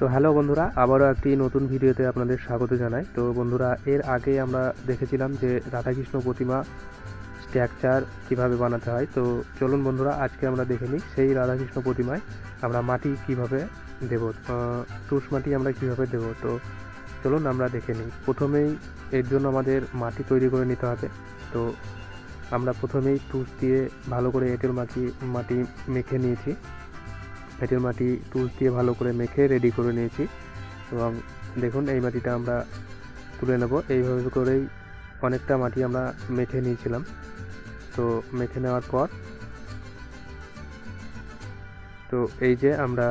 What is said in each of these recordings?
তো হ্যালো বন্ধুরা, আবারও একটি নতুন ভিডিওতে আপনাদের স্বাগত জানাই। তো বন্ধুরা, এর আগে আমরা দেখেছিলাম যে রাধাকৃষ্ণ প্রতিমা স্ট্রাকচার কীভাবে বানাতে হয়। তো চলুন বন্ধুরা, আজকে আমরা দেখে নিই সেই রাধাকৃষ্ণ প্রতিমায় আমরা মাটি কীভাবে দেব টুস মাটি আমরা কীভাবে দেব। তো চলুন আমরা দেখে নিই। প্রথমেই এর জন্য আমাদের মাটি তৈরি করে নিতে হবে। তো আমরা প্রথমেই টুস দিয়ে ভালো করে এঁটেল মাটি মাটি মেখে নিয়েছি। এঁটেল মাটি টুস দিয়ে ভালো করে মেখে রেডি করে নিয়েছি। এবং দেখুন, এই মাটিটা আমরা তুলে নেব। এইভাবে করেই অনেকটা মাটি আমরা মেখে নিয়েছিলাম। তো মেখে নেওয়ার পর, তো এই যে আমরা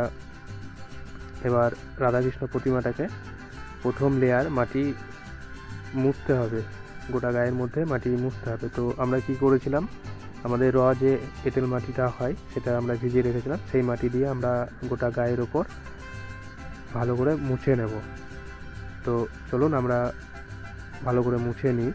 এবার রাধাকৃষ্ণ প্রতিমাটাকে প্রথম লেয়ার মাটি মুছতে হবে। গোটা গায়ের মধ্যে মাটি মুছতে হবে। তো আমরা কি করেছিলাম? আমাদের র যে এঁটেল মাটিটা হয়, সেটা আমরা ভিজিয়ে রেখেছিলাম। সেই মাটি দিয়ে আমরা গোটা গায়ের ওপর ভালো করে মুছে নেব। তো চলুন আমরা ভালো করে মুছে নিই।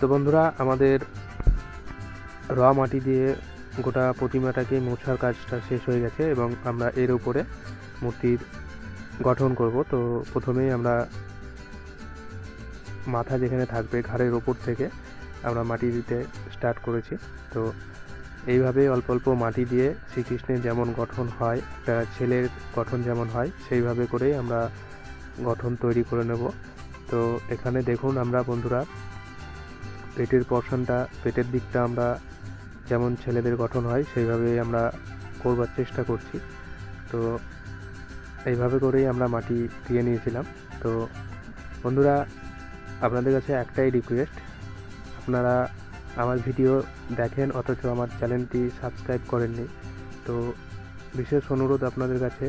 তো বন্ধুরা, আমাদের র মাটি দিয়ে গোটা প্রতিমাটাকে মোছার কাজটা শেষ হয়ে গেছে এবং আমরা এর উপরে মূর্তির গঠন করব। তো প্রথমেই আমরা মাথা যেখানে থাকবে ঘাড়ের ওপর থেকে আমরা মাটি দিতে স্টার্ট করেছি। তো এইভাবে অল্প অল্প মাটি দিয়ে শ্রীকৃষ্ণের যেমন গঠন হয়, একটা ছেলের গঠন যেমন হয়, সেইভাবে করেই আমরা গঠন তৈরি করে নেব। তো এখানে দেখুন আমরা বন্ধুরা পেটের পর্শনটা পেটের দিকটা আমরা যেমন ছেলেদের গঠন হয়, সেইভাবেই আমরা করবার চেষ্টা করছি। তো এইভাবে করেই আমরা মাটি দিয়ে নিয়েছিলাম। তো বন্ধুরা, আপনাদের কাছে একটাই রিকোয়েস্ট আপনারা আমার ভিডিও দেখেন, অথচ আমার চ্যানেলটি সাবস্ক্রাইব করেননি। তো বিশেষ অনুরোধ আপনাদের কাছে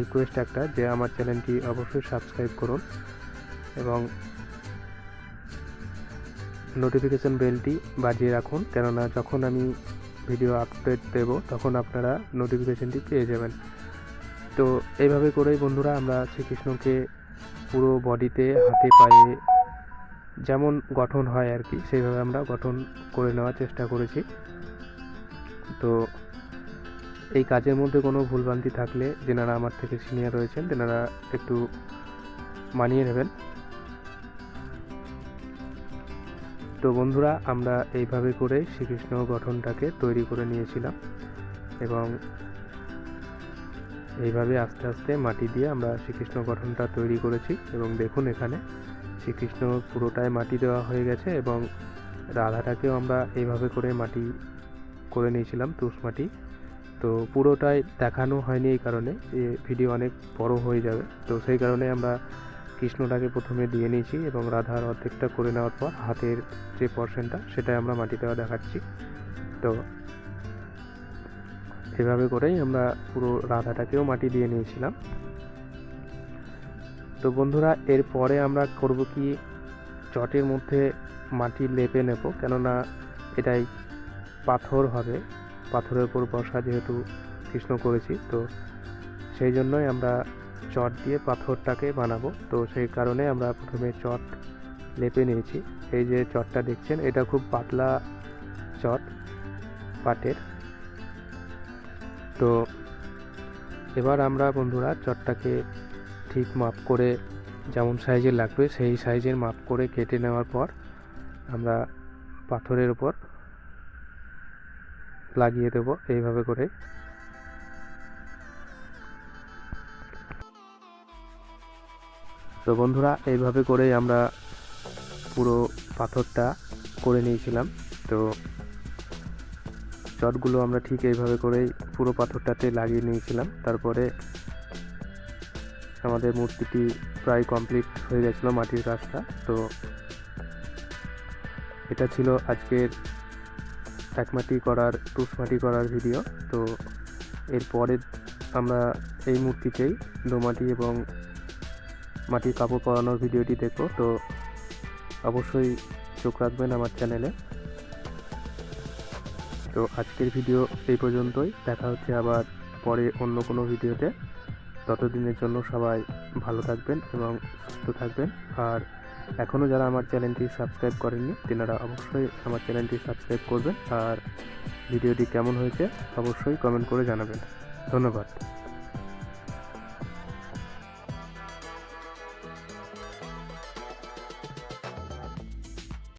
রিকোয়েস্ট একটা যে আমার চ্যানেলটি অবশ্যই সাবস্ক্রাইব করুন এবং নোটিফিকেশন বেলটি বাজিয়ে রাখুন। কেননা যখন আমি ভিডিও আপডেট দেব, তখন আপনারা নোটিফিকেশনটি পেয়ে যাবেন। তো এইভাবে করেই বন্ধুরা আমরা শ্রীকৃষ্ণকে পুরো বডিতে হাতে, পায়ে যেমন গঠন হয় আর কি, সেইভাবে আমরা গঠন করে নেওয়ার চেষ্টা করেছি। তো এই কাজের মধ্যে কোনো ভুলভ্রান্তি থাকলে যেনারা আমার থেকে সিনিয়র রয়েছেন, তেনারা একটু মানিয়ে নেবেন। তো বন্ধুরা, আমরা এইভাবে করে শ্রীকৃষ্ণ গঠনটাকে তৈরি করে নিয়েছিলাম এবং এইভাবে আস্তে আস্তে মাটি দিয়ে আমরা শ্রীকৃষ্ণ গঠনটা তৈরি করেছি এবং দেখুন এখানে শ্রীকৃষ্ণ পুরোটাই মাটি দেওয়া হয়ে গেছে এবং রাধাটাকেও আমরা এইভাবে করে মাটি করে নিয়েছিলাম, তুষ মাটি। তো পুরোটাই দেখানো হয়নি এই কারণে যে ভিডিও অনেক বড় হয়ে যাবে। তো সেই কারণে আমরা কৃষ্ণটাকে প্রথমে দিয়ে নিয়েছি এবং রাধার অর্ধেকটা করে নেওয়ার পর হাতের যে পর্শনটা সেটাই আমরা মাটি দেওয়া দেখাচ্ছি। তো এভাবে করেই আমরা পুরো রাধাটাকেও মাটি দিয়ে নিয়েছিলাম। তো বন্ধুরা, এরপরে আমরা করব কি? চটের মধ্যে মাটি লেপে নেব, কেননা এটাই পাথর হবে। পাথরের উপর বসা যেহেতু কৃষ্ণ করেছি, তো সেই জন্যই আমরা চট দিয়ে পাথরটাকে বানাবো। তো সেই কারণে আমরা প্রথমে চট লেপে নিয়েছি। এই যে চটটা দেখছেন, এটা খুব পাতলা চট, পাটের। তো এবার আমরা বন্ধুরা চটটাকে ঠিক মাপ করে যেমন সাইজের লাগবে, সেই সাইজের মাপ করে কেটে নেওয়ার পর আমরা পাথরের উপর লাগিয়ে দেবো। এইভাবে করে তো বন্ধুরা, এইভাবে করেই আমরা পুরো পাথরটা করে নিয়েছিলাম। তো চটগুলো আমরা ঠিক এইভাবে করেই পুরো পাথরটাতে লাগিয়ে নিয়েছিলাম। তারপরে আমাদের মূর্তিটি প্রায় কমপ্লিট হয়ে গেছিল মাটির কাজটা। তো এটা ছিল আজকের এক মাটি করার টুস মাটি করার ভিডিও। তো এরপরে আমরা এই মূর্তিতেই দোমাটি এবং মাটির কাপড় পরানোর ভিডিওটি দেখব তো অবশ্যই চোখ রাখবেন আমার চ্যানেলে। তো আজকের ভিডিও এই পর্যন্তই, দেখা হচ্ছে আবার পরে অন্য কোনো ভিডিওতে। ততদিনের জন্য সবাই ভালো থাকবেন এবং সুস্থ থাকবেন। আর এখনও যারা আমার চ্যানেলটি সাবস্ক্রাইব করেননি, তেনারা অবশ্যই আমার চ্যানেলটি সাবস্ক্রাইব করবেন। আর ভিডিওটি কেমন হয়েছে, অবশ্যই কমেন্ট করে জানাবেন। ধন্যবাদ।